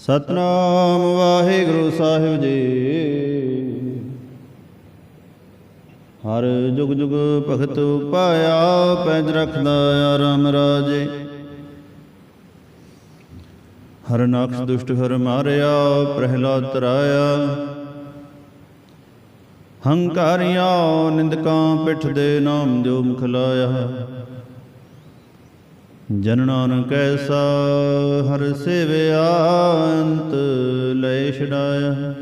ਸਤਨਾਮ ਵਾਹਿਗੁਰੂ ਸਾਹਿਬ ਜੀ। ਹਰ ਜੁਗ ਜੁਗ ਭਗਤ ਪਾਇਆ ਪੈਜ ਰਖਦਾ ਆਰਾਮ ਰਾਜੇ। ਹਰ ਨਾਕਸ਼ ਦੁਸ਼ਟ ਹਰ ਮਾਰਿਆ, ਪ੍ਰਹਿਲਾਦ ਤਰਾਇਆ। ਹੰਕਾਰੀਆਂ ਨਿੰਦਕਾਂ ਪਿੱਠ ਦੇ ਨਾਮ ਜੋ ਮੁਖ ਲਾਇਆ ਜਨ ਨਾਨਕ ਐਸਾ ਹਰ ਸੇਵਿਆ ਅੰਤ ਲੈ ਛਡਾਇਆ।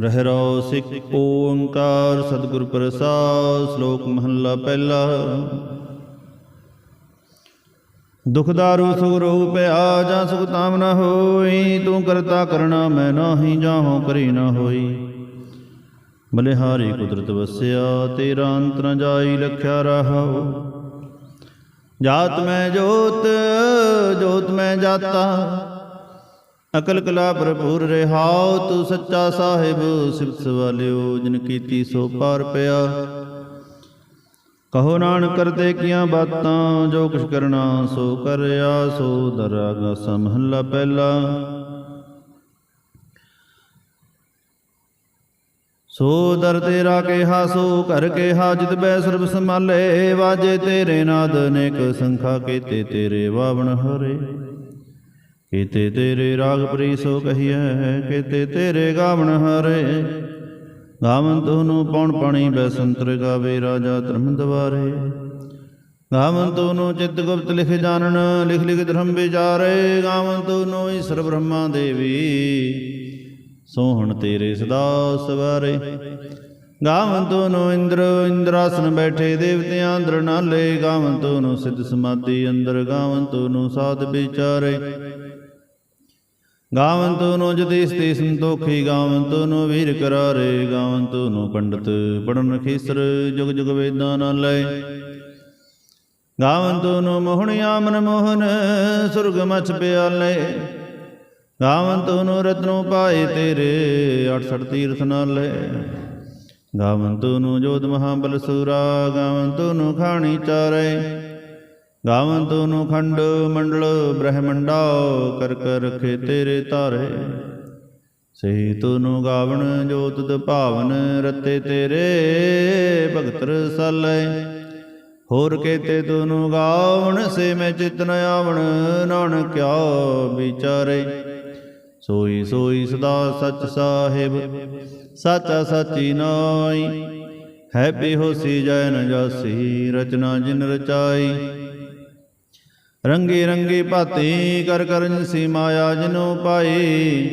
ਰਹਿ ਰੋ ਸਿੱਖ ਓੰਕਾਰ ਸਤਿਗੁਰ ਪ੍ਰਸਾਦ ਸ਼ਲੋਕ ਮਹੱਲਾ ਪਹਿਲਾ। ਦੁਖਦਾਰੂ ਸੁਖ ਰੋਗ ਪਿਆ ਜਾਂ ਸੁਖ ਤਾਮ ਨ ਹੋਈ, ਤੂੰ ਕਰਤਾ ਕਰਣਾ ਮੈਂ ਨਾਹੀ ਜਾਹੋ ਕਰੀ ਨਾ ਹੋਈ। ਬਲਿਹਾਰੀ ਕੁਦਰਤ ਵਸਿਆ, ਤੇਰਾ ਅੰਤ ਜਾਈ, ਲਖਿਆ ਰਹਾਉ। ਜਾਤ ਮੈਂ ਜੋਤ ਜੋਤ ਮੈਂ ਜਾਤਾ। ਅਕਲ ਕਲਾ ਭਰਪੂਰ ਰਹਾਉ ਤੂੰ ਸੱਚਾ ਸਾਹਿਬ ਸਿਫਤ ਸਵਾਲਿਓ, ਜਿਨ ਕੀਤੀ ਸੋ ਪਾਰ ਪਿਆ। ਕਹੋ ਨਾਨਕ ਕਰਤੇ ਕੀਆਂ ਬਾਤਾਂ, ਜੋ ਕੁਛ ਕਰਨਾ ਸੋ ਕਰਿਆ, ਸੋ ਦਰਗਾ ਸਮਹੱਲਾ ਪਹਿਲਾ। ਸੋ ਦਰ ਤੇਰਾ ਕਿਹਾ, ਸੋ ਘਰ ਕਿਹਾ, ਜਿਤ ਬੈ ਸਰਬ ਸੰਭਾਲੇ, ਵਾਜੇ ਤੇਰੇ ਨਾਦ ਅਨੇਕ ਸੰਖਾ, ਕੀਤੇ ਤੇਰੇ ਵਾਵਣ ਹਰੇ। ਕੀਤੇ ਤੇਰੇ ਰਾਗ ਪ੍ਰੀ, ਸੋ ਕਹੀਐ, ਕੀਤੇ ਤੇਰੇ ਗਾਵਣ ਹਰੇ। ਗਾਵਨ ਤੋਨੂੰ ਪੌਣ ਪਾਣੀ ਬੈ ਸੰਤਰ ਗਾਵੇ, ਰਾਜਾ ਧਰਮ ਦਵਾਰੇ ਗਾਵਨ ਤੋਨੂੰ ਚਿੱਤ ਗੁਪਤ ਲਿਖ ਜਾਣਨ, ਲਿਖ ਲਿਖ ਧਰਮ ਵਿਚਾਰੇ। ਗਾਵਨ ਤੋਨੂੰ ਈਸ਼ਰ ਬ੍ਰਹਮਾ ਦੇਵੀ। ਸੋਹਣ ਤੇਰੇ ਸਦਾ ਸਵਾਰੇ। ਗਾਵਨ ਨੂੰ ਇੰਦਰ, ਇੰਦਰਾਸਨ ਬੈਠੇ ਦੇਵਤਿਆਂ ਅੰਦਰ ਨਾਲੇ। ਗਾਵਨ ਤੋਨੂੰ ਸਿੱਧ ਸਮਾਧੀ ਅੰਦਰ, ਗਾਵਨ ਤੋਨੂੰ ਸਾਧ ਵਿਚਾਰੇ। ਗਾਵਨ ਤੋਨੂੰ ਜਤੀਸ ਤੇ ਸੰਤੋਖੀ, ਗਾਵਨ ਨੂੰ ਵੀਰ ਕਰਾਰੇ। ਗਾਵਨ ਨੂੰ ਪੰਡਤ ਪੜਨ ਖੀਸਰ, ਜੁਗ ਜੁਗ ਵੇਦਾਂ ਨਾਲ। ਲੈ ਗਾਵਨ ਤੋਨੂੰ ਮੋਹਣਿਆ ਮਨ ਮੋਹਨ ਸੁਰਗ ਮਛ ਪਿਆਲੇ। ਗਾਵਨ ਤੋਨੂੰ ਰਤਨੋ ਪਾਏ ਤੇਰੇ 68 ਤੀਰਥ ਨਾਲੇ। ਗਾਵਨ ਤੋਨੂੰ ਜੋਤ ਮਹਾਬਲ ਸੂਰਾ ਗਾਵਨ ਤੋਨੂੰ ਖਾਣੀ ਚਾਰੇ। ਗਾਵਨ ਤੋਨੂੰ ਖੰਡ ਮੰਡਲ ਬ੍ਰਹਮੰਡਾ, ਕਰ ਕਰ ਰਖੇ ਤੇਰੇ ਧਾਰੇ। ਸਹੀ ਤੋਨੂੰ ਗਾਵਣ ਜੋਤ ਤੁਧ ਭਾਵਨ ਰਤੇ ਤੇਰੇ, ਭਗਤ ਰਸਾਲੇ। ਹੋਰ ਕੇਤੇ ਤੋਨੂੰ ਗਾਵਣ, ਸੇ ਮੈਂ ਚਿਤ ਨ ਆਵਣ ਨਾਨਕ ਕਿਆ ਵਿਚਾਰੇ। ਸੋਈ ਸੋਈ ਸਦਾ ਸਚ ਸਾਹਿਬ, ਸਾਚਾ ਸਾਚੀ ਨਾਈ। ਹੈ ਬੇਹੋਸੀ ਜੈ ਨ ਜਾਸੀ, ਰਚਨਾ ਜਿਨ ਰਚਾਈ। ਰੰਗੇ ਰੰਗੇ ਭਾਤੀ, ਕਰ ਕਰਨ ਸੀ ਮਾਇਆ ਜਿਨੋ ਪਾਈ।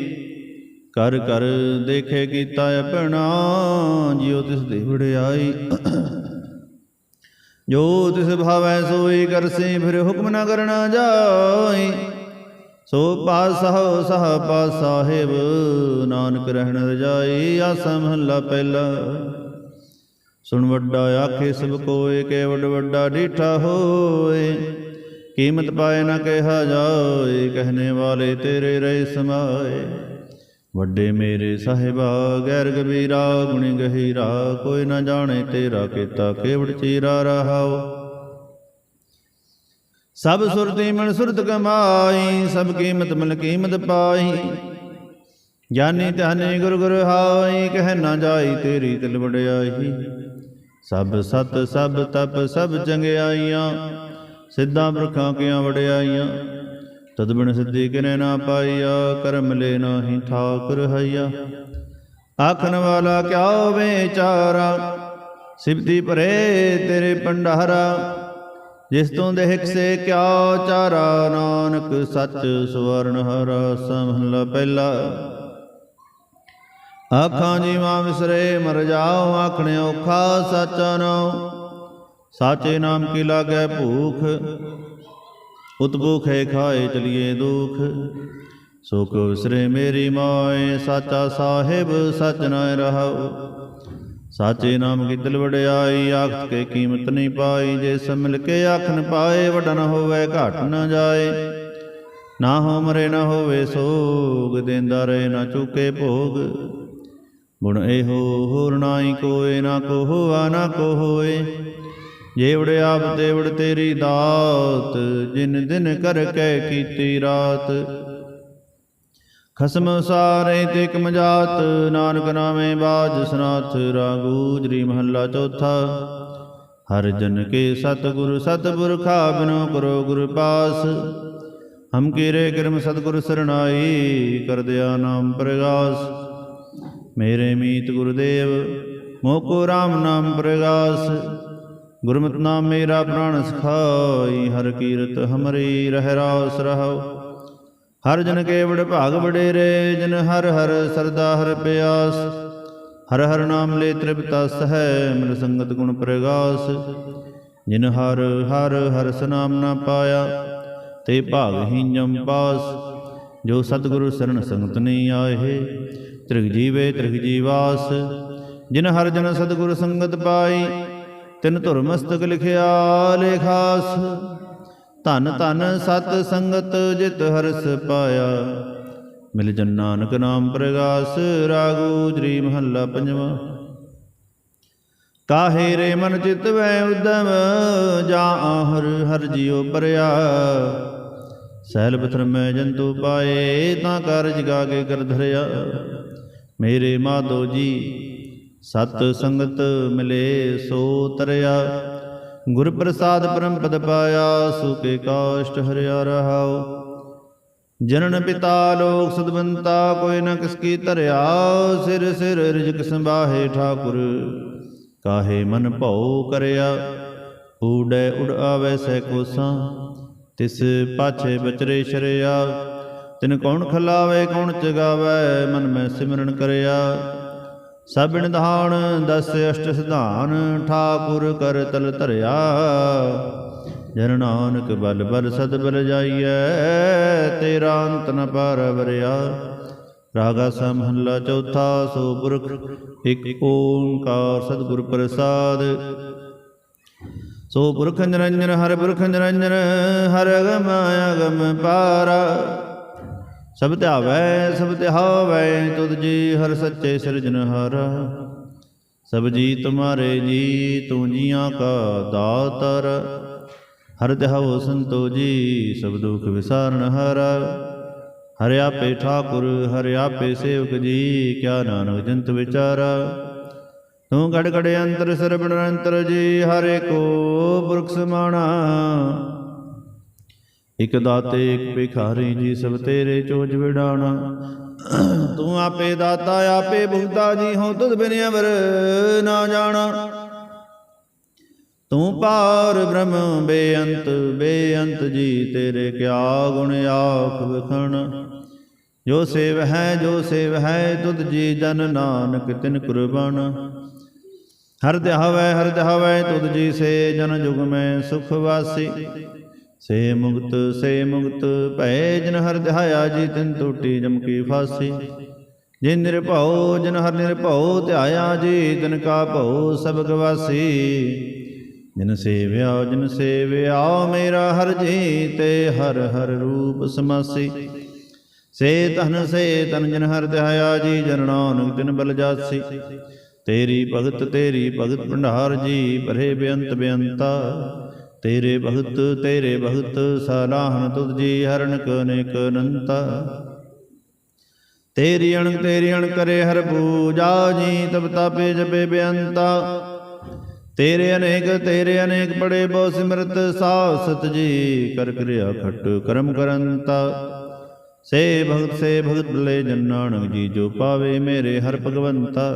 ਕਰ ਕਰ ਦੇਖੇ ਕੀਤਾ ਆਪਣਾ ਜਿਉ ਤਿਸ ਦੇ ਵਡਿਆਈ। ਜੋ ਤਿਸ ਭਾਵੈ ਸੋਈ ਕਰਸੀ ਫਿਰ ਹੁਕਮ ਨਾ ਕਰਨਾ ਜਾਈ। ਸੋ ਪਾਸਹੁ ਸਹ ਪਾ ਸਾਹਿਬ ਨਾਨਕ ਰਹਿਣ ਰਜਾਈ, ਆਸਾ ਮਹੱਲਾ ਪਹਿਲਾ। ਸੁਣ ਵੱਡਾ ਆਖੇ, ਸਭ ਕੋਏ ਕੇ ਵੱਡ ਵੱਡਾ ਡੀਠਾ ਹੋਏ। ਕੀਮਤ ਪਾਏ ਨਾ ਕਿਹਾ ਜਾਏ ਕਹਨੇ ਵਾਲੇ ਤੇਰੇ ਰਹਿ ਸਮਾਏ। ਵੱਡੇ ਮੇਰੇ ਸਾਹਿਬਾ, ਗੈਰ ਗਬੀਰਾ ਗੁਣੀ ਗਹੀਰਾ, ਕੋਈ ਨਾ ਜਾਣੇ ਤੇਰਾ ਕੀਤਾ, ਕੇਵੜ ਚੀਰਾ ਰਹਾਓ। ਸਭ ਸੁਰਤੀ ਮਨ ਸੁਰਤ ਕਮਾਈ, ਸਭ ਕੀਮਤ ਮਨ ਕੀਮਤ ਪਾਈ। ਜਾਨੀ ਧਾਨੀ ਗੁਰ ਗੁਰ ਹਾਈ, ਕਹਿ ਨਾ ਜਾਈ ਤੇਰੀ ਤਿਲ ਵਡਿਆਈ। ਸਭ ਸਤ, ਸਭ ਤਪ, ਸਭ ਚੰਗਿਆਈਆਂ, ਸਿੱਧਾਂ ਬਰਖਾਂ ਕੀਆਂ ਵਡਿਆਈਆਂ। ਤਦ ਬਿਨ ਸਿੱਧੀ ਕਿਨੇ ਨਾ ਪਾਈਆ, ਕਰਮ ਲੈ ਨਾਹੀ ਠਾਕੁਰ ਹਈਆ। ਆਖਣ ਵਾਲਾ ਕਿਆ ਵਿਚਾਰਾ ਸਿਬਤੀ ਪਰੇ ਤੇਰੇ ਪੰਡਾਰਾ ਜਿਸ ਤੋਂ ਦੇਖ ਸੇ ਕਿਆ ਚਾਰਾ ਨਾਨਕ ਸੱਚ ਸਵਰਨ ਹਰਾ ਸਮਹਲਾ ਪਹਿਲਾ। ਆਖਾਂ ਜੀਵਾਂ ਵਿਸਰੇ ਮਰ ਜਾਓ ਆਖਣੇ ਔਖਾ ਸਾਚਾ ਨਾਮ ਸਾਚੇ ਨਾਮ ਕੀ ਲਾਗੈ ਭੂਖ ਉਤਭੂਖ ਹੈ ਖਾਏ ਚਲੀਏ ਦੁਖ। ਸੋ ਕੋ ਵਿਸਰੇ ਮੇਰੀ ਮਾਏ ਸਾਚਾ ਸਾਹਿਬ ਸਚ ਨਾ ਰਹਾਉ। ਸਾਚੇ ਨਾਮ ਕੀ ਵੜਿਆਈ ਵਡਿਆਈ ਆਖ ਕੇ ਕੀਮਤ ਨਹੀਂ ਪਾਈ, ਜੇ ਮਿਲ ਕੇ ਆਖਨ ਪਾਏ ਵਡਨ ਹੋਵੇ, ਘਟ ਨਾ ਜਾਏ। ਨਾ ਹੋ ਮਰੇ, ਨਾ ਹੋਵੇ ਸੋਗ, ਦੇਂਦਾ ਰਹੇ, ਨਾ ਚੁਕੇ ਭੋਗ। ਗੁਣ ਇਹੋ ਹੋਰ ਨਾਹੀ ਕੋਏ, ਨਾ ਕੋ ਹੋਆ ਨਾ ਕੋ ਹੋਏ ਜੇਵੜ ਆਪ ਤੇਵੜ ਤੇਰੀ ਦਾਤ, ਜਿਨ ਦਿਨ ਕਰ ਕੈ ਕੀਤੀ ਰਾਤ। ਖਸਮ ਸਾਰੇ ਤੇ ਕਮ ਜਾਤ ਨਾਨਕ ਨਾਮੇ ਬਾਜ ਸਨਾਥ ਰਾਗੂ ਜਰੀ ਮਹੱਲਾ ਚੌਥਾ। ਹਰ ਜਨ ਕੇ ਸਤਿਗੁਰ ਸਤਿਪੁਰਖਾ, ਬਿਨੋ ਕਰੋ ਗੁਰ ਪਾਸ। ਹਮ ਕੀਰੇ ਕਿਰਮ ਸਤਿਗੁਰ ਸਰਣਾਈ, ਕਰਦਿਆ ਨਾਮ ਪ੍ਰਗਾਸ। ਮੇਰੇ ਮੀਤ ਗੁਰਦੇਵ, ਮੋਕੋ RAM ਨਾਮ ਪ੍ਰਗਾਸ। ਗੁਰਮਤਿ ਨਾਮ ਮੇਰਾ ਪ੍ਰਾਣ ਸਖਾਈ, ਹਰ ਕੀਰਤ ਹਮਰੀ ਰਹਿ ਰਾਸ ਰਹਾਉ। ਹਰ ਜਨ ਕੇ ਵਡ ਭਾਗ ਵਡੇਰੇ, ਜਨ ਹਰ ਹਰ ਸਰਦਾ ਹਰ ਪਿਆਸ। ਹਰ ਹਰ ਨਾਮ ਲੈ ਤ੍ਰਿਪਤਾ ਸਹੈ, ਮਿਲ ਸੰਗਤ ਗੁਣ ਪ੍ਰਗਾਸ। ਜਿਨ ਹਰ ਹਰ ਹਰ ਸਨਾਮ ਨਾ ਪਾਇਆ, ਤੇ ਭਾਗ ਹੀ ਜਮ ਪਾਸ। ਜੋ ਸਤਿਗੁਰੂ ਸਰਣ ਸੰਗਤ ਨਹੀਂ ਆਏ, ਤ੍ਰਿਗ ਜੀਵੇ ਤ੍ਰਿਗ ਜੀਵਾਸ। ਜਿਨ ਹਰ ਜਨ ਸਤਿਗੁਰ ਸੰਗਤ ਪਾਈ, ਤਿਨ ਧੁਰ ਮਸਤਕ ਲਿਖਿਆ ਲੇਖਾਸ। ਧਨ ਧਨ ਸਤ ਸੰਗਤ ਜਿਤ ਹਰਸ ਪਾਇਆ। ਮਿਲ ਜਨ ਨਾਨਕ ਨਾਮ ਪ੍ਰਗਾਸ, ਰਾਗੂ ਜਰੀ ਮਹੱਲਾ ਪੰਜਵਾ। ਕਾਹੇ ਰੇ ਮਨ ਚਿਤ ਵੈ ਉਦਮ, ਜਾ ਹਰ ਹਰ ਜਿਉ ਪਰਿਆ। ਸਹਿਲ ਪਥਰ ਮੈਂ ਜੰਤੂ ਪਾਏ, ਤਾਂ ਕਾਰਜ ਗਾ ਕੇ ਕਰ ਧਰਿਆ। ਮੇਰੇ ਮਾਧੋ ਜੀ, ਸਤ ਸੰਗਤ ਮਿਲੇ ਸੋ ਤਰਿਆ। ਗੁਰ ਪ੍ਰਸਾਦ ਪਰਮ ਪਦ ਪਾਇਆ ਸੁਕੇ ਕਾਸ਼ਟ ਹਰਿਆ ਰਹਾਉ। ਜਨਨ ਪਿਤਾ ਲੋਕ ਸਦਵੰਤਾ, ਕੋਈ ਨ ਕਿਸ ਕੀ ਧਰਿਆ, ਸਿਰ ਸਿਰ ਰਿਜਕ ਸੰਭਾਹੇ ਠਾਕੁਰ। ਕਾਹੇ ਮਨ ਭਉ ਕਰਿਆ, ਊੜੈ ਉੜ ਆਵੈ ਸੈ ਕੋਸਾਂ, ਤਿਸ ਪਾਛੇ ਬਚਰੇ ਸ਼ਰਿਆ। ਤਿਨ ਕੌਣ ਖਲਾਵੇ, ਕੌਣ ਚਗਾਵੇ ਮਨ ਮੈਂ ਸਿਮਰਨ ਕਰਿਆ। ਸਭ ਨਿਧਾਨ ਦਸ ਅਸ਼ਟ ਸਿਧਾਨ, ਠਾਕੁਰ ਕਰ ਤਲ ਧਰਿਆ। ਜਨ ਨਾਨਕ ਬਲ ਬਲ ਸਦ ਬਲ ਜਾਈਐ, ਤੇਰਾ ਅੰਤ ਨ ਪਾਰ ਵਰਿਆ। ਰਾਗਾ ਸਮਹੱਲਾ ਚੌਥਾ ਸੋ ਪੁਰਖ ਇਕ ਓੰਕਾਰ ਸਤਿਗੁਰ ਪ੍ਰਸਾਦ। ਸੋ ਪੁਰਖ ਨਿਰੰਜਨ ਹਰ ਪੁਰਖ ਨਿਰੰਜਨ, ਹਰ ਅਗਮ ਅਗਮ ਪਾਰਾ। ਸਭ ਧਿਆਵੈ ਸਭ ਧਿਆਵੈ ਤੁਧ ਜੀ ਹਰ ਸੱਚੇ ਸਿਰਜਨਹਾਰ ਸਭ ਜੀ ਤੁਮਾਰੇ ਜੀ, ਤੂੰ ਜੀਆਂ ਕਾ ਦਾਤਰ। ਹਰ ਧਿਆਵੋ ਸੰਤੋ ਜੀ ਸਭ ਦੁਖ ਵਿਸਾਰਨ ਹਾਰਾ। ਹਰਿ ਆਪੇ ਠਾਕੁਰ, ਹਰਿ ਆਪੇ ਸੇਵਕ ਜੀ, ਕਿਆ ਨਾਨਕ ਜੰਤ ਵਿਚਾਰਾ। ਤੂੰ ਗੜ ਗੜ ਅੰਤਰ, ਸਰਬਣ ਅੰਤਰ ਜੀ, ਹਰੇ ਕੋ ਪੁਰਖ ਸਮਾਣਾ। ਇਕ ਦਾਤੇ, ਇਕ ਭਿਖਾਰੀ, ਜੀ ਸਭ ਤੇਰੇ ਚੋਜ ਵਿਡਾਣਾ ਤੂੰ ਆਪੇ ਦਾਤਾ, ਆਪੇ ਭੁਗਤਾ, ਜੀ ਹੋ ਤੁਧ ਬਿਨ ਅਵਰ ਨਾ ਜਾਣਾ। ਤੂੰ ਪਾਰ ਬ੍ਰਹਮ, ਬੇਅੰਤ ਬੇਅੰਤ ਜੀ, ਤੇਰੇ ਕਿਆ ਗੁਣ ਆਖ ਵਖਣ। ਜੋ ਸੇਵ ਹੈ, ਜੋ ਸੇਵ ਹੈ, ਤੁਧ ਜੀ ਜਨ ਨਾਨਕ ਤਿਨ ਕੁਰਬਾਨ। ਹਰ ਧਿਆਵੈ ਹਰ ਧਿਆਵੈ ਤੁਧ ਜੀ ਸੇ ਜਨ ਜੁਗ ਮੈਂ ਸੁਖ ਵਾਸੀ। ਸੇ ਮੁਕਤ ਸੇ ਮੁਕਤ, ਭੈ ਜਨ ਹਰ ਧਿਆਇਆ ਜੀ ਤਿਨ ਟੂਟੀ ਜਮ ਕੀ ਫਾਸੀ। ਜੇ ਨਿਰਭਉ, ਜਨ ਹਰ ਨਿਰਭਉ, ਧਿਆਇਆ ਜੀ ਤਿਨ ਕਾ ਭਉ ਸਭ ਗਵਾਸੀ। ਜਿਨ ਸੇਵਿਆ ਜਿਨ ਸੇਵਿਆ, ਮੇਰਾ ਹਰ ਜੀ ਤੇ ਹਰ ਹਰ ਰੂਪ ਸਮਾਸੀ। ਸੇ ਤਨ ਸੇ ਤਨ ਜਨ ਹਰ ਧਿਆਇਆ ਜੀ, ਜਨ ਨਾਨਕ ਦਿਨ ਬਲ ਜਾਸੀ। ਤੇਰੀ ਭਗਤ ਤੇਰੀ ਭਗਤ ਭੰਡਾਰ ਜੀ ਪਰੇ ਬੇਅੰਤ ਬੇਅੰਤਾ। ਤੇਰੇ ਭਗਤ ਤੇਰੇ ਭਗਤ ਸਲਾਹਨ ਤੁਧ ਜੀ ਹਰਨ ਕਨੇਕ ਅਨੰਤਾ। ਤੇਰੀ ਅਣ ਤੇਰੀ ਅਣ ਕਰੇ ਹਰ ਪੂਜਾ, ਜੀ ਤਬ ਤਾਪੇ ਜਪੇ ਬੇਅੰਤਾ। ਤੇਰੇ ਅਨੇਕ ਤੇਰੇ ਅਨੇਕ ਪੜੇ ਬਹੁ ਸਿਮਰਤ ਸਾਸਤ ਜੀ ਕਰ ਕਿਰਿਆ ਖਟ ਕਰਮ ਕਰੰਤਾ। ਸੇ ਭਗਤ ਸੇ ਭਗਤ ਬਲੇ ਜਨ ਨਾਨਕ ਜੀ ਜੋ ਪਾਵੇ ਮੇਰੇ ਹਰ ਭਗਵੰਤਾ।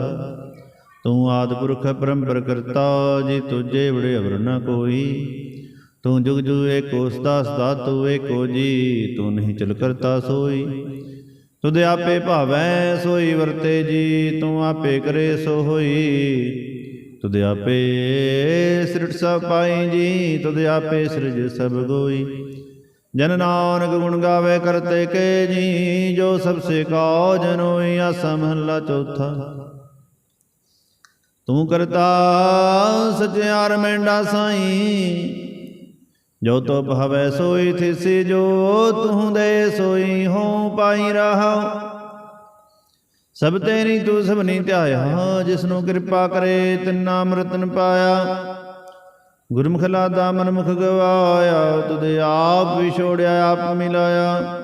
ਤੂੰ ਆਦ ਪੁਰਖ ਪਰੰਪਰ ਕਰਤਾ, ਜੀ ਤੁਝੇ ਬੜੇ ਅਵਰ ਨ ਕੋਈ। ਤੂੰ ਜੁਗ ਜੁ ਏਕੋ ਸਦਾ ਸਦਾ ਤੂੰ ਏਕੋ ਜੀ, ਤੂੰ ਨਹੀਂ ਚਲ ਕਰਤਾ ਸੋਈ। ਤੁਧ ਆਪੇ ਭਾਵੈ, ਸੋਈ ਵਰਤੇ ਜੀ, ਤੂੰ ਆਪੇ ਕਰੇ ਸੋ ਹੋਈ ਤੁਧ ਆਪੇ ਸ੍ਰਿਟ ਸਭ ਪਾਈ ਜੀ, ਤੁਧ ਆਪੇ ਸਿਰਜ ਸਭ ਗੋਈ। ਜਨ ਨਾਨਕ ਗੁਣ ਗਾਵੇ ਕਰਤੇ ਕੇ ਜੀ, ਜੋ ਸਭ ਸੇ ਕਾ ਜਨੋਈ ਆਸਾ ਮਹੱਲਾ ਚੌਥਾ। ਤੂੰ ਕਰਤਾ ਸਚਿਆਰ ਮੈਂਡਾ ਸਾਈ। ਜੋ ਤੋ ਭਵੈ ਸੋਈ ਥਿਸੀ, ਜੋ ਤੂੰ ਦੇ ਸੋਈ ਹੋ ਪਾਈ ਰਹਾ। ਸਭ ਤੇਰੀ ਤੂੰ ਸਭ ਨਹੀਂ ਧਿਆਇਆ, ਜਿਸ ਨੂੰ ਕਿਰਪਾ ਕਰੇ ਤਿੰਨਾ ਅੰਮ੍ਰਿਤਨ ਪਾਇਆ ਗੁਰਮੁਖ ਲਾਦਾ ਮਨਮੁਖ ਗਵਾਇਆ, ਤੁਧ ਆਪ ਵਿਛੋੜਿਆ ਆਪ ਮਿਲਾਇਆ।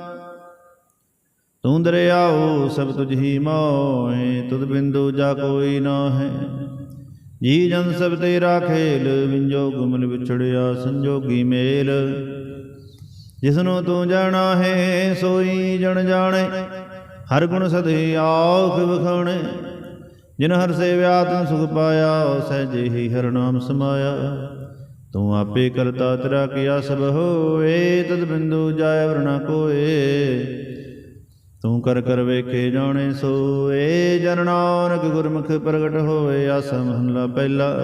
ਤੂੰ ਦਰਿਆਓ, ਸਭ ਤੁਝ ਹੀ ਮੋਏ ਤੁਧ ਬਿੰਦੂ ਜਾ ਕੋਈ ਨਾ ਹੈ ਜੀ ਜਨ ਸਭ ਤੇਰਾ ਖੇਲ ਵਿੰਜੋ ਗੁਮਲ ਵਿਛੜਿਆ ਸੰਜੋਗੀ ਮੇਲ। ਜਿਸਨੂੰ ਤੂੰ ਜਾਣਾ ਹੈ, ਸੋਈ ਜਣ ਜਾਣੇ, ਹਰ ਗੁਣ ਸਦੇ ਆਖ ਵਿਖਾਣੇ। ਜਿਨ ਹਰ ਸੇਵਿਆ, ਤਨ ਸੁਖ ਪਾਇਆ, ਸਹਿਜੇ ਹੀ ਹਰ ਨਾਮ ਸਮਾਇਆ। ਤੂੰ ਆਪੇ ਕਰਤਾ ਤੇਰਾ ਕੀਆ ਸਭ ਹੋਏ, ਤਦ ਬਿੰਦੂ ਜਾਇ ਵਰਣਾ ਕੋਏ। ਤੂੰ ਕਰ ਕਰ ਵੇਖੇ ਜਾਣੇ ਸੋਏ, ਜਨ ਨਾਨਕ ਗੁਰਮੁਖ ਪ੍ਰਗਟ ਹੋਏ, ਆਸਾ ਮਹਲਾ ਪਹਿਲਾ।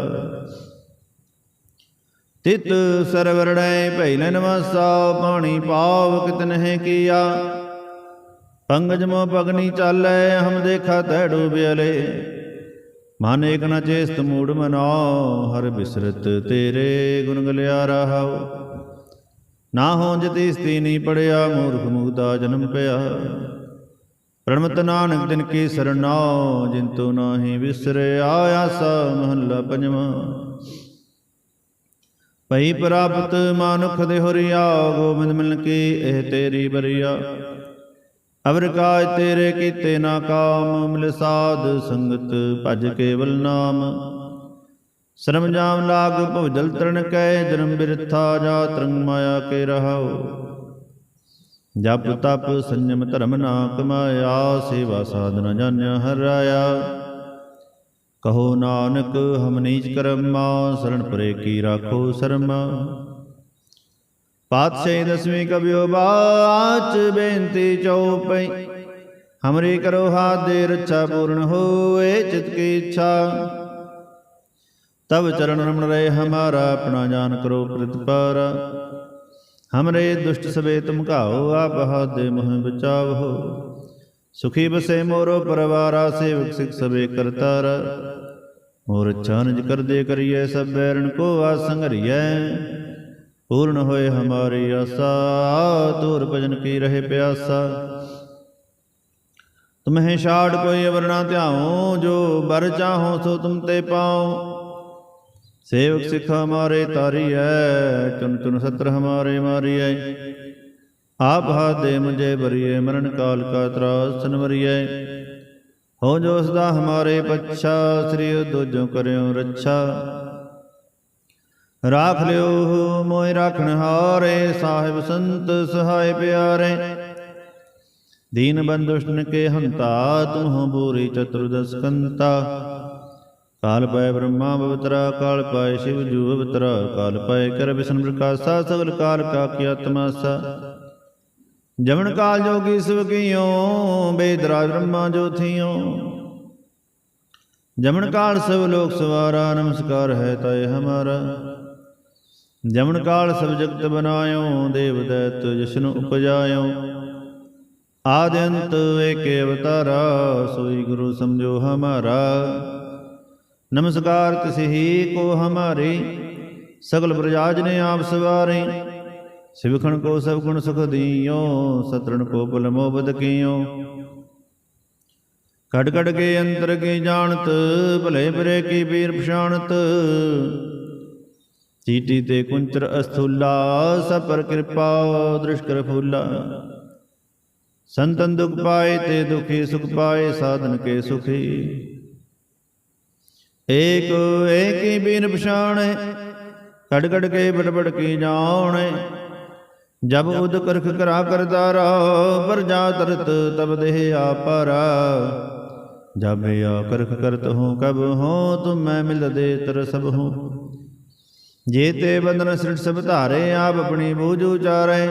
ਤਿਤ ਸਰਵਰੜੈ ਪਹਿਲੇ ਨਵਾਸਾ, ਪਾਣੀ ਪਾਵ ਕਿਤਨ ਹੈ ਕੀਆ। ਪੰਗਜ ਮੋ ਪਗਨੀ ਚਾਲੈ, ਹਮ ਦੇਖਾ ਤੈ ਡੂਬਿਆਲੇ ਮਨ ਏਕ ਨ ਚੇਸਤ ਮੂੜ ਮਨੋ ਹਰ ਬਿਸਰਤ ਤੇਰੇ ਗੁਣ ਗਲਿਆ ਰਹਾਉ। ਨਾ ਹੋ ਜਤੀ ਸਤੀ ਨਹੀਂ ਪੜਿਆ, ਮੂਰਖ ਮੁਗਦਾ ਜਨਮ ਪਿਆ। ਪ੍ਰਣਮਤ ਨਾਨਕ ਦਿਨ ਕੀ ਸਰਨਾਉ ਜਿੰਤੂ ਨਾਹੀ ਵਿਸਰਿਆ ਆਸਾ ਮਹੱਲਾ ਪੰਜਵਾਂ। ਪਈ ਪ੍ਰਾਪਤ ਮਾਨੁਖ ਦੇ ਹੋਰਿਆ, ਗੋਬਿੰਦ ਮਿਲਨ ਕੀ ਇਹ ਤੇਰੀ ਬਰੀਆ। ਅਵਰ ਕਾਜ ਤੇਰੇ ਕੀਤੇ ਨਾ ਕਾਮ, ਮਿਲ ਸਾਧ ਸੰਗਤ ਭਜ ਕੇਵਲ ਨਾਮ। ਸ਼ਰਮ ਜਾਮ ਲਾਗ ਭਵ ਜਲ ਤਰਨ ਕੈ, ਜਨਮ ਬਿਰਥਾ ਜਾ ਤਰੰਗ ਮਾਇਆ ਕੇ ਰਹਾਓ ਜਪ ਤਪ ਸੰਜਮ ਧਰਮ ਨਾ ਕਮਾਇਆ ਸੇਵਾ ਸਾਧਨਾ ਜਾਣਿਆ ਹਰਾਇਆ। ਕਹੋ ਨਾਨਕ ਹਮ ਨੀਚ ਕਰਮਾ ਸਰਣ ਪਰੇ ਕੀ ਰਾਖੋ ਸ਼ਰਮਾ। ਪਾਤਸ਼ਾਹੀ ਦਸਵੀਂ ਕਬਿਓ ਬਾਚ ਬੇਨਤੀ ਚਉਪਈ ਹਮਰੀ ਕਰੋ ਹਾਥ ਦੇ ਰੱਛਾ ਪੂਰਨ ਹੋਏ ਚਿਤ ਕੀ ਇੱਛਾ। ਤਬ ਚਰਨ ਰਮਣ ਰਹੇ ਹਮਾਰਾ ਆਪਣਾ ਜਾਨ ਕਰੋ ਪ੍ਰਤਪਾਰ। ਹਮਰੇ ਦੁਸ਼ਟ ਸਵੇ ਤੁਮ ਘਾਓ ਆਪ ਹਾਥ ਦੇ ਮੋਹ ਬਚਾਵੋ ਸੁਖੀ ਬਸੇ ਮੋਰੋ ਪਰਵਾਰਾ ਸੇਵਕ ਸਿਖ ਸਵੇ ਕਰਤਾਰ ਮੋਰ ਚਾਨਜ ਕਰਦੇ ਕਰੀਏ ਸਭ ਬੈਰਨ ਕੋ ਆਸੰਗਰੀਐ ਪੂਰਨ ਹੋਏ ਹਮਾਰੀ ਆਸਾ ਤੂਰ ਭਜਨ ਕੀ ਰਹੇ ਪਿਆਸਾ ਤੁਮਹਿ ਛਾੜ ਕੋਈ ਅਵਰ ਨਾ ਧਿਆਉ ਜੋ ਬਰ ਚਾਹੋ ਸੋ ਤੁਮ ਤੇ ਪਾਉ ਸੇਵਕ ਸਿਖ ਹਮਾਰੇ ਤਾਰੀਐ ਚੁਨ ਚੁਨ ਸਤਰ ਹਮਾਰੇ ਮਾਰੀਐ। ਆਪ ਹਾਥ ਦੇ ਮੁਝੇ ਬਰੀਏ ਮਰਨ ਕਾਲ ਕਾ ਤਰਾਸ ਸਨਵਰੀਐ ਹੋ ਜੋ ਸਦਾ ਹਮਾਰੇ ਪੱਛਾ ਸ੍ਰੀ ਦੋਜੋ ਕਰਿਓ ਰੱਛਾ। ਰਾਖ ਲਿਓ ਮੋਇ ਰਾਖਣ ਹਾਰੇ ਸਾਹਿਬ ਸੰਤ ਸਹਾਇ ਪਿਆਰੇ। ਦੀਨ ਬੰਦੁਸ਼ਟਨ ਕੇ ਹੰਤਾ ਤੁਮਹੁ ਬੂਰੀ ਚਤੁਰਦਸ ਕੰਤਾ। ਕਾਲ ਪਾਏ ਬ੍ਰਹਮਾ ਬਵਤਰਾ ਕਾਲ ਪਾਏ ਸ਼ਿਵ ਜੂ ਬਵਤਰਾ ਕਾਲ ਪਾਏ ਕਰ ਵਿਸ਼ਨ ਪ੍ਰਕਾਸ਼ਾ, ਸਗਲ ਕਾਲ ਕਾ ਕੀ ਤਮਾਸਾ ਜਮਨ ਕਾਲ ਜੋਗੀ ਸਿਵ ਕੀਓ ਬੇਦਰਾ ਬ੍ਰਹਮਾ ਜੋਥੀਓ ਜਮਨ ਕਾਲ ਸਭ ਲੋਕ ਸਵਾਰਾ, ਨਮਸਕਾਰ ਹੈ ਤੈ ਹਮਾਰਾ। ਜਮਨ ਕਾਲ ਸਭ ਜਗਤ ਬਨਾਇਓ, ਦੇਵ ਦੈਤ ਜਸ਼ਨ ਉਪਜਾਇਓ। ਆਦ ਅੰਤ ਏਕੇ ਅਵਤਾਰਾ, ਸੋਈ ਗੁਰੂ ਸਮਝੋ ਹਮਾਰਾ। ਨਮਸਕਾਰ ਤਿਸ ਕੋ ਹਮਾਰੇ, ਸਗਲ ਪ੍ਰਜਾਜ ਨੇ ਆਪ ਸਵਾਰੇ। ਸਿਵਖਣ ਕੋ ਸਭ ਗੁਣ ਸੁਖ ਦੀਓ, ਸਤਰਣ ਕੋ ਬਲ ਮੋਬਦ ਕੀਓ। ਕੜ ਕੜ ਕੇ ਅੰਤਰ ਕੀ ਜਾਣਤ, ਭਲੇ ਬਰੇ ਕੀ ਬੀਰ ਪਛਾਣਤ। ਚੀਟੀ ਤੇ ਕੁੰਚਰ ਅਸਥੂਲਾ ਸਪਰ ਕਿਰਪਾ ਦ੍ਰਿਸ਼ ਕਰ ਫੂਲਾ ਸੰਤਨ ਦੁਖ ਪਾਏ ਤੇ ਦੁਖੀ ਸੁਖ ਪਾਏ, ਸਾਧਨ ਕੇ ਸੁਖੀ। ਏਕ, ਏਕੀ ਬੀਨ ਪਛਾਣੈ ਕੜ ਕੜ ਕੇ ਬੜਬੜ ਕੀ ਜਾਣੈ। ਜਬ ਉਦ ਕਰਖ ਕਰਾ ਕਰਦਾਰਾ ਪਰ ਜਾ ਤਰਤ ਤਬ ਦੇਹ ਆਪਾਰਾ। ਜਬ ਆ ਕਰਖ ਕਰਤ ਹੂੰ, ਕਬ ਹੋ, ਤੁਮ ਮੈਂ ਮਿਲ ਦੇ ਤਰ ਸਭ ਹੂੰ। ਜੇ ਤੇ ਬੰਦਨ ਸ੍ਰਿਟ ਸਭ ਧਾਰੇ, ਆਪ ਆਪਣੀ ਬੂਝ ਉਚਾਰੈ।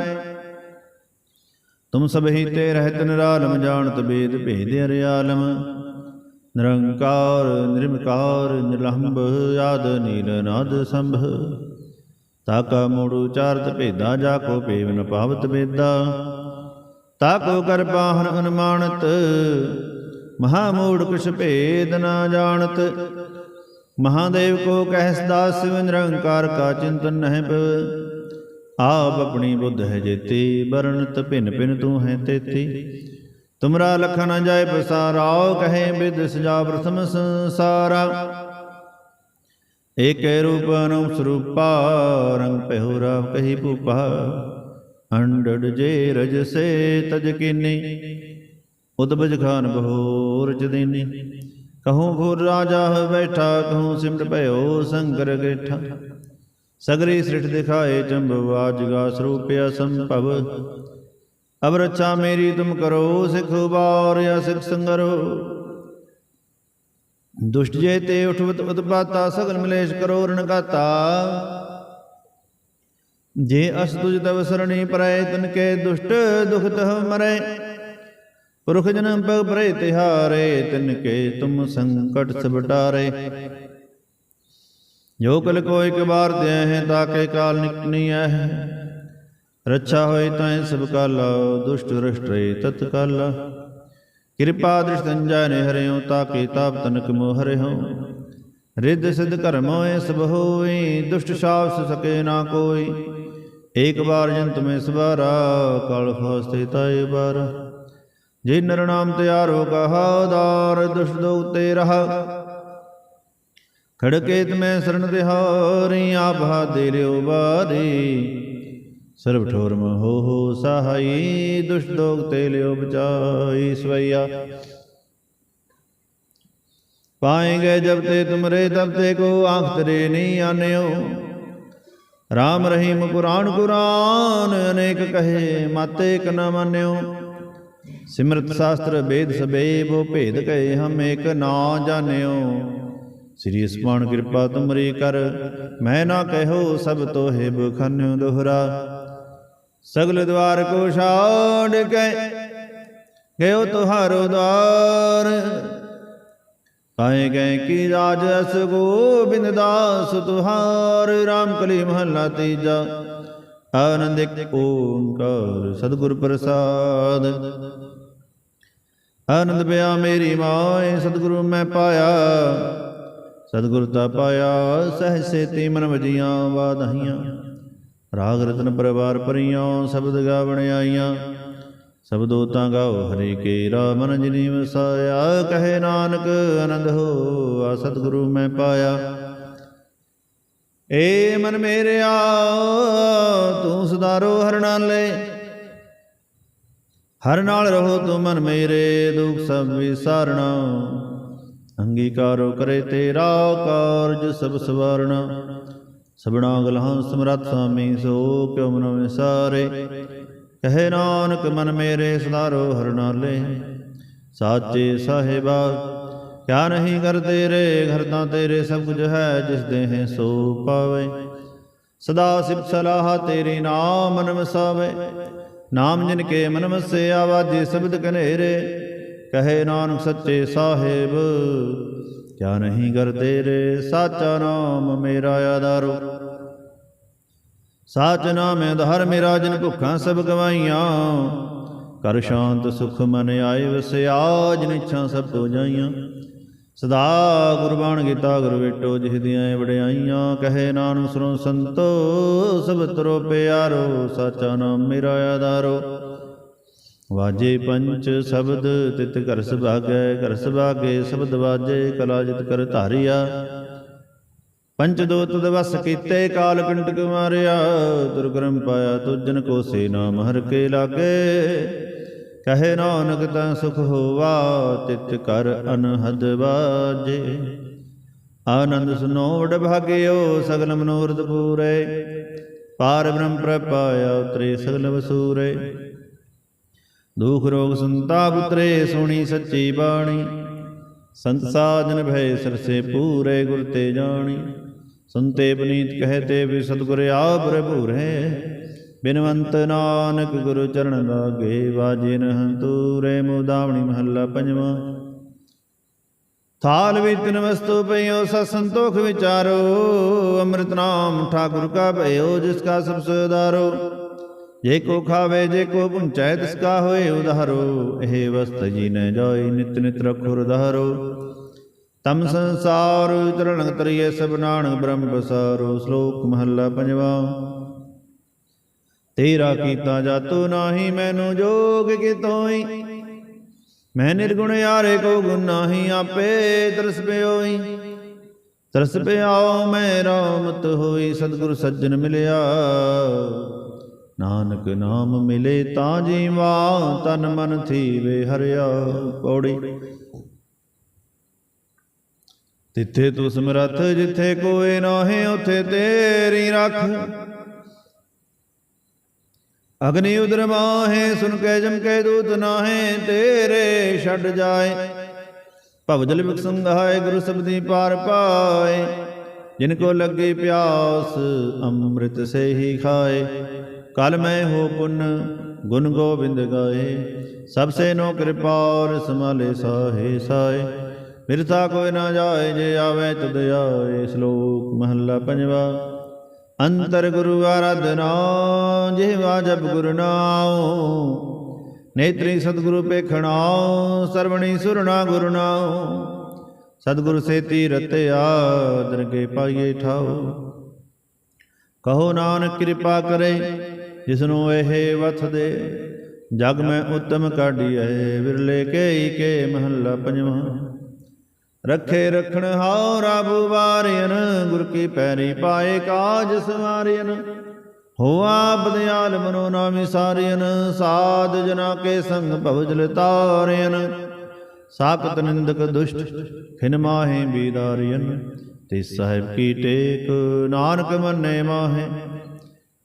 ਤੁਮ ਸਭ ਹੀ ਤੇ ਰਹਿਤ ਨਿਰਾਲਮ, ਜਾਣਤ ਬੇਦ ਭੇਦ ਅਰਿਆਲਮ। ਨਿਰੰਕਾਰ ਨਿਰਮਕਾਰ ਨਿਰਲੰਭ, ਆਦ, ਨੀਲ, ਨਾਦ, ਸੰਭ। ਤਾਕਾ ਮੂੜ ਉਚਾਰਤ ਭੇਦਾ, ਜਾ ਕੋ ਪੇਵਨ ਪਾਵਤ ਬੇਦਾ ਤਾਕੋ ਕਰ ਪਾਹਨ ਅਨੁਮਾਨਤ, ਮਹਾ ਮੂੜ ਕੁਛ ਭੇਦ ਨਾ ਜਾਣਤ। ਮਹਾਦੇਵ ਕੋ ਕਹਿਸ ਦਾਸ, ਨਿਰੰਕਾਰ ਕਾ ਚਿੰਤਨ ਨਹਿ ਪਵ ਆਪ ਆਪਣੀ ਬੁੱਧ ਹੈ ਜੇਤੀ ਬਰਣਤ ਭਿਨ ਭਿਨ ਤੂੰ ਹੈ ਤੇਤੀ। ਤੁਮਰਾ ਲਖ ਨ ਜਾਏ ਪਸਾਰਾਓ ਕਹੇ ਬਿਦ ਸਜਾ ਪ੍ਰਥਮ ਸੰਸਾਰਾ। ਏਕੈ ਰੂਪ ਅਨੂਪ ਸਰੂਪਾ, ਰੰਗ ਪਹਿਉ ਰਾਵ ਕਹੀ ਭੂਪਾ। ਅੰਡੜ ਜੇ ਰਜ ਸੇ ਤਜ ਕੀਨੀ, ਉਦਬਜ ਖਾਨ ਬਹੋਰ ਚਦੀਨੀ ਕਹੂੰ ਘੋਰ ਰਾਜਾ ਹੋਇ ਬੈਠਾ, ਕਹੂੰ ਸਿਮਟ ਭਇਓ ਸੰਕਰ ਗੇਠਾ। ਸਗਰੀ ਸ੍ਰਿਠ ਦਿਖਾਏ ਚੰਬਵ ਆਜਗਾ ਸਰੂਪਿਆ ਸੰਭਵ ਅਬ ਰੱਛਾ ਮੇਰੀ ਤੁਮ ਕਰੋ ਸਿਖ ਬਾਰ ਜਾਂ ਸਿਖ ਸੰਗਰੋ ਦੁਸ਼ਟ ਜੇ ਤੇ ਉਠਵਤ ਉਤਪਾਤਾ ਸਗਲ ਮਲੇਸ਼ ਕਰੋ ਰਣ ਗਾਤਾ ਜੇ ਅਸ ਤੁਜ ਤਵ ਸਰਣੀ ਪਰੈ ਤਨ ਕੇ ਦੁਸ਼ਟ ਦੁਖਤ ਮਰੈ ਪੁਰਖ ਜਨਮ ਪਗ ਪਰੇ ਤਿਹਾਰੇ ਤਿਨ ਕੇ ਤੁਮ ਸੰਕਟ ਸਭ ਟਾਰੇ ਜੋ ਕਲ ਕੋ ਇੱਕ ਬਾਰ ਦੇ ਹੈ ਤਾਕੇ ਕਾਲ ਨਿਕਨੀ ਹੈ ਰੱਛਾ ਹੋਈ ਤੈ ਸਭ ਕਾਲਾ, ਦੁਸ਼ਟ ਰਸ਼ਟਰੇ ਤਤ ਕਾਲਾ। ਕਿਰਪਾ ਦ੍ਰਿਸ਼ ਨੇ ਨੇ ਹਰਿਓ ਤਾਕੇ ਤਾਪ ਤਨਕ ਮੋਹ ਹਰਿਓ ਰਿੱਧ ਸਿਧ ਕਰਮ ਹੋਏ ਸਭ ਹੋਈ ਦੁਸ਼ਟ ਸ਼ਾਵਸ ਸਕੇ ਨਾ ਕੋਈ। ਏਕ ਵਾਰ ਜੰਤ ਮੈਂ ਸਵਾਰਾ, ਕਲ ਫਸਤੇ ਤਾਏ ਬਾਰ। ਜੇ ਨਰ ਨਾਮ ਤਿਆਰੋ ਕਹਾ ਦਾਰ ਦੁਸ਼ਟ ਦੋ ਤੇ ਰਹਾ। ਖੜਕੇਤ ਮੈਂ ਸਰਣ ਤਿਹਾਰੀ ਆਪ ਹਾ ਦੇ ਲਿਓ ਬਾਰੀ ਸਰਬ ਠੋਰ ਮਹੋ ਹੋ ਸਹਾਈ, ਦੁਸ਼ਟ ਦੋਗ ਤੇ ਲਿਓ ਬਚਾਈ ਸਵਈਆ। ਪਾਏਗੇ ਜਬ ਤੇ ਤੁਮਰੇ, ਤਬ ਤੇ ਕੋ ਆਂਖ ਤਰੇ ਨਹੀਂ ਆਨਿਓ। ਰਾਮ ਰਹੀਮ ਕੁਰਾਨ ਕੁਰਾਨ ਅਨੇਕ ਕਹੇ ਮਾਤੇ ਇਕ ਨ ਮੰਨਿਓ। ਸਿਮਰਤ ਸ਼ਾਸਤਰ ਵੇਦ ਸਬੇ ਬੋ ਭੇਦ ਕਹੇ ਹਮ ਏਕ ਨਾ ਜਾਣਿਓ। ਸ੍ਰੀ ਅਸਮਾਨ ਕਿਰਪਾ ਤੁਮਰੀ ਕਰ, ਮੈਂ ਨਾ ਕਹਿਓ ਸਭ ਤੋਹਿ ਬਖਨਿਓ ਦੋਹਰਾ। ਸਗਲ ਦਵਾਰ ਕੋ ਛਾੜ ਕੇ ਗਇਓ ਤੁਹਾਰੋ ਦਵਾਰ ਪਾਏ ਗਏ ਕੀ ਰਾਜ ਅਸ ਗੋਬਿੰਦ ਦਾਸ ਤੁਹਾਰ RAM ਕਲੀ ਮਹੱਲਾ ਤੀਜਾ। ਆਨੰਦਿਕ ਓੰਕਾਰ ਸਤਿਗੁਰ ਪ੍ਰਸਾਦ। ਆਨੰਦ ਪਿਆ ਮੇਰੀ ਮਾਏ, ਸਤਿਗੁਰੂ ਮੈਂ ਪਾਇਆ। ਸਤਿਗੁਰ ਤਾ ਪਾਇਆ, ਸਹਿ ਸੇਤੀ ਮਨ ਵਜੀਆਂ ਵਾਧਾਈਆਂ। ਰਾਗ ਰਤਨ ਪਰਵਾਰ ਪਰੀਆਂ, ਸ਼ਬਦ ਗਾਵਣ ਆਈਆਂ। ਸਬਦੋ ਤਾਂ ਗਾਓ, ਹਰੀ ਕੇ ਰਾਮਨ ਜਿਨੀ ਵਸਾਇਆ। ਕਹੇ ਨਾਨਕ, ਆਨੰਦ ਹੋ, ਆ ਸਤਿਗੁਰੂ ਮੈਂ ਪਾਇਆ। ਏ ਮਨ ਮੇਰਿਆ ਤੂੰ ਸੁਧਾਰੋ ਹਰ ਨਾਲੇ ਹਰ ਨਾਲ ਰਹੋ ਤੂੰ ਮਨ ਮੇਰੇ, ਦੁਖ ਸਭ ਵਿਸਾਰਣਾ। ਅੰਗੀਕਾਰੋ ਕਰੇ ਤੇਰਾ ਕਾਰਜ ਸਭ ਸਵਾਰਣਾ। ਸਬਣਾ ਗਲਹਾਂ ਸਮਰੱਥ ਸਾਮੀ, ਸੋ ਕਿਉ ਮਨ ਵਿਸਾਰੇ? ਕਹੇ ਨਾਨਕ, ਮਨ ਮੇਰੇ ਸਦਾਰੋ ਹਰਨਾਲੇ ਸਾਚੇ ਸਾਹਿਬਾ, ਕਿਆ ਨਹੀਂ ਕਰ ਤੇਰੇ, ਘਰ ਤਾਂ ਤੇਰੇ ਸਭ ਕੁਝ ਹੈ, ਜਿਸ ਦੇ ਹੈ ਸੋ ਪਾਵੇ। ਸਦਾ ਸਿਫ ਸਲਾਹ ਤੇਰੀ ਨਾਮ ਮਨ ਵਸਾਵੇ ਨਾਮ ਜਿਨ ਕੇ ਮਨ ਵਸੇ ਆਵਾਜੇ ਸ਼ਬਦ ਕਨੇਰੇ ਕਹੇ ਨਾਨਕ, ਸੱਚੇ ਸਾਹਿਬ ਕਿਆ ਨਹੀਂ ਕਰ ਤੇਰੇ ਸਾਚਾ ਨਾਮ ਮੇਰਾ ਆਧਾਰੋ। ਸਾਚ ਨਾਮ ਆਧਾਰ ਮੇਰਾ, ਜਿਨ ਭੁੱਖਾਂ ਸਭ ਗਵਾਈਆਂ। ਕਰ ਸ਼ਾਂਤ ਸੁਖ ਮਨ ਆਏ ਵਸਿਆ, ਜਿਨ ਇੱਛਾ ਸਭ ਤੋ ਜਾਈਆਂ। ਸਦਾ ਗੁਰਬਾਣ ਗੀਤਾ ਗੁਰ ਵੇਟੋ ਜਿਹ ਵਡਿਆਈਆਂ। ਕਹੇ ਨਾਨਕ ਸਰੋਂ ਸੰਤੋ, ਸਭ ਤਰੋ ਪਿਆਰੋ, ਸਾਚਾ ਨਾਮ ਮੇਰਾ ਆਧਾਰੋ। ਵਾਜੇ ਪੰਚ ਸ਼ਬਦ, ਤਿਤ ਘਰ ਸੁਭਾਗੈ, ਘਰ ਸੁਭਾਗੇ, ਸ਼ਬਦ ਵਾਜੇ, ਕਲਾ ਜਿਤ ਕਰ ਧਾਰਿਆ। ਪੰਚ ਦੋਤ ਤੁਦ ਕੀਤੇ, ਕਾਲ ਕੰਟਕ ਮਾਰਿਆ। ਦੁਰਗਰਮ ਪਾਇਆ ਤੁਜਨ ਕੋ ਸੇ ਨਾਮ ਹਰ ਕੇ ਲਾਗੇ। ਕਹੇ ਨਾਨਕ ਤਾਂ ਸੁਖ ਹੋਵਾ, ਤਿਤ ਕਰ ਅਨਹਦ ਬਾਜੇ ਆਨੰਦ ਸੁਨੋ ਵਡ ਭਾਗਿਓ, ਸਗਲ ਮਨੋਰਥ ਪੂਰੇ। ਪਾਰ ਬ੍ਰਹਮ ਪ੍ਰਪਾਇਆ ਉਤਰੇ ਸਗਲ ਵਸੂਰੇ। ਦੁਖ ਰੋਗ ਸੰਤਾਪ ਉਤਰੇ ਸੁਣੀ ਸੱਚੀ ਬਾਣੀ। ਸੰਤ ਸਾਜਨ ਭੈ ਸਰਸੇ ਪੂਰੇ ਗੁਰ ਤੇ ਜਾਣੀ। ਸੁਨਤੇ ਬਨੀਤ ਕਹਤੇ ਵੀ ਸਤਿਗੁਰ ਆਪ ਪ੍ਰਭੂਰੇ ਬਿਨਵੰਤ ਨਾਨਕ ਗੁਰੂ ਚਰਨ ਲਾਗੇ ਵਾਜੇ ਨਹ ਤੂਰੇ ਮੁਦਾਵਣੀ ਮਹੱਲਾ ਪੰਜਵਾਂ। ਥਾਲ ਵਿੱਚ ਤਿਨ ਵਸਤੂ ਪਈਓ, ਸਤ ਸੰਤੋਖ ਵਿਚਾਰੋ। ਅੰਮ੍ਰਿਤ ਨਾਮ ਠਾਕੁਰ ਕਾ ਭਇਓ, ਜਿਸ ਕਾ ਸਭ ਸੁਦਾਰੋ ਜੇ ਕੋ ਖਾਵੇ, ਜੇ ਕੋ ਪੁੰਚੈ ਤਿਸ ਕਾ ਹੋਏ ਉਧਾਰੋ, ਇਹ ਵਸਤ ਜੀ ਨ ਜਾਈ ਨਿਤ ਨਿਤ ਰਖੁ ਉਧਾਰੋ ਤਮ ਸੰਸਾਰ ਚਰਨ ਤਰੀਏ ਸਭ ਨਾਨਕ, ਬ੍ਰਹਮ ਬਸਾਰੋ, ਸ਼ਲੋਕ ਮਹੱਲਾ ਪੰਜਵਾ। ਤੇਰਾ ਕੀਤਾ ਜਾਤੋ ਨਾਹੀ, ਮੈਨੂੰ ਜੋਗ ਕਿਤੋਈ। ਮੈਂ ਨਿਰਗੁਣ ਯਾਰੇ ਕੋ ਗੁਣ ਨਾਹੀ, ਆਪੇ ਤਰਸ ਪਿਓਈ। ਤਰਸ ਪਿਆਓ ਮੈਂ ਰਾਮਤ ਹੋਈ, ਸਤਿਗੁਰ ਸੱਜਣ ਮਿਲਿਆ। ਨਾਨਕ ਨਾਮ ਮਿਲੇ ਤਾਂ ਜੀਵਾ, ਤਨ ਮਨ ਥੀਵੇ ਹਰਿਆ ਪੌੜੀ। ਤਿੱਥੇ ਤੂੰ ਸਮਰੱਥ ਜਿੱਥੇ ਕੋਏ ਨਾਹੇ, ਉਥੇ ਤੇਰੀ ਰੱਖ। ਅਗਨੀ ਉਦਰ ਮਾਹੇ, ਸੁਨ ਕੇ ਜਮ ਕੇ ਦੂਤ ਨਾਹੇ, ਤੇਰੇ ਛੱਡ ਜਾਏ। ਭਵ ਜਲ ਬਿਕ ਸੰਘਾਏ ਗੁਰੂ ਸਬਦੀ ਪਾਰ ਪਾਏ। ਜਿਨ ਕੋ ਲੱਗੇ ਪਿਆਸ, ਅੰਮ੍ਰਿਤ ਸੇ ਹੀ ਖਾਏ। ਕਲ ਮੈਂ ਹੋ ਪੁੰਨ, ਗੁਣ ਗੋਬਿੰਦ ਗਾਏ। ਸਭ ਸੇ ਨੋ ਕਿਰਪਾਰ ਸਮਾਲੇ ਸਾਹੇ ਸਾਏ। ਬਿਰਥਾ ਕੋਈ ਨਾ ਜਾਏ, ਜੇ ਆਵੇ ਤਦ ਆਏ, ਸ਼ਲੋਕ ਮਹੱਲਾ ਪੰਜਵਾ। ਅੰਤਰ ਗੁਰੂ ਆਰਾਧਨਾ ਜਿਹਵਾ ਜਪ ਗੁਰ ਨਾਉ। ਨੇਤਰੀ ਸਤਿਗੁਰੂ ਪੇਖਣਾਉ ਸਰਵਣੀ ਸੁਰਣਾ ਗੁਰੂ ਨਾਉ। ਸਤਿਗੁਰ ਸੇਤੀ ਰਤਿਆ ਦਰਗੇ ਪਾਈਏ ਠਾਉ। ਕਹੋ ਨਾਨਕ ਕਿਰਪਾ ਕਰੇ ਜਿਸਨੂੰ ਇਹ ਵਥ ਦੇ, ਜਗ ਮੈਂ ਉਤਮ ਕਾਢੀਐ ਵਿਰਲੇ ਕੇ ਕੇ ਮਹੱਲਾ ਪੰਜਵਾਂ। ਰੱਖੇ ਰਖਣ ਹਾਉ ਰਬ ਵਾਰਿਨ ਗੁਰ ਕੀ ਪੈਰੀ ਪਾਏ ਕਾਜ ਸਵਾਰਿਨ ਹੋਆ ਬਦਿਆਲ ਮਨੋ ਨਾਮੀ ਸਾਰਿਨ ਸਾਧ ਜਨਾ ਕੇ ਸੰਗ ਭਵਜਲ ਤਾਰਿਨ ਸਾਕਤ ਨਿੰਦਕ ਦੁਸ਼ਟ, ਖਿਨ ਮਾਹੇ ਬੀਦਾਰਿਨ ਤੇ ਸਾਹਿਬ ਕੀ ਟੇਕ, ਨਾਨਕ ਮੰਨੇ ਮਾਹੇ